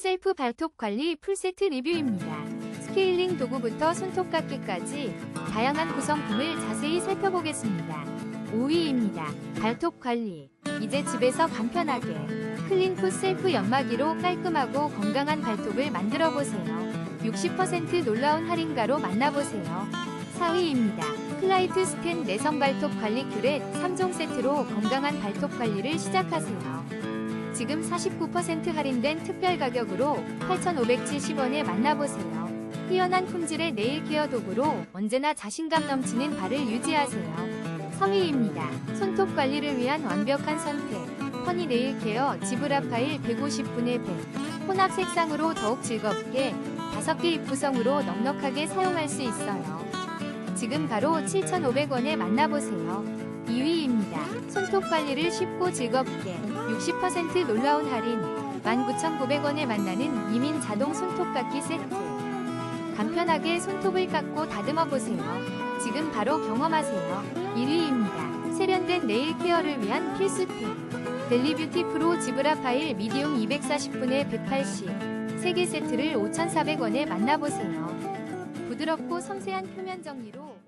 셀프 발톱 관리 풀세트 리뷰입니다. 스케일링 도구부터 손톱 깎기까지 다양한 구성품을 자세히 살펴보겠습니다. 5위입니다. 발톱 관리. 이제 집에서 간편하게 클린풋 셀프 연마기로 깔끔하고 건강한 발톱을 만들어 보세요. 60% 놀라운 할인가로 만나보세요. 4위입니다. 클라이트 스텐 내성 발톱 관리 큐렛 3종 세트로 건강한 발톱 관리를 시작하세요. 지금 49% 할인된 특별 가격으로 8,570원에 만나보세요. 뛰어난 품질의 네일 케어 도구로 언제나 자신감 넘치는 발을 유지하세요. 성의입니다. 손톱 관리를 위한 완벽한 선택. 허니 네일 케어 지브라 파일 150분의 100. 혼합 색상으로 더욱 즐겁게 5개 입 구성으로 넉넉하게 사용할 수 있어요. 지금 바로 7,500원에 만나보세요. 2위입니다. 손톱 관리를 쉽고 즐겁게 60% 놀라운 할인 19,900원에 만나는 이민 자동 손톱 깎기 세트 간편하게 손톱을 깎고 다듬어 보세요. 지금 바로 경험하세요. 1위입니다. 세련된 네일 케어를 위한 필수템 델리뷰티 프로 지브라 파일 미디움 240분의 180 3개 세트를 5,400원에 만나보세요. 부드럽고 섬세한 표면 정리로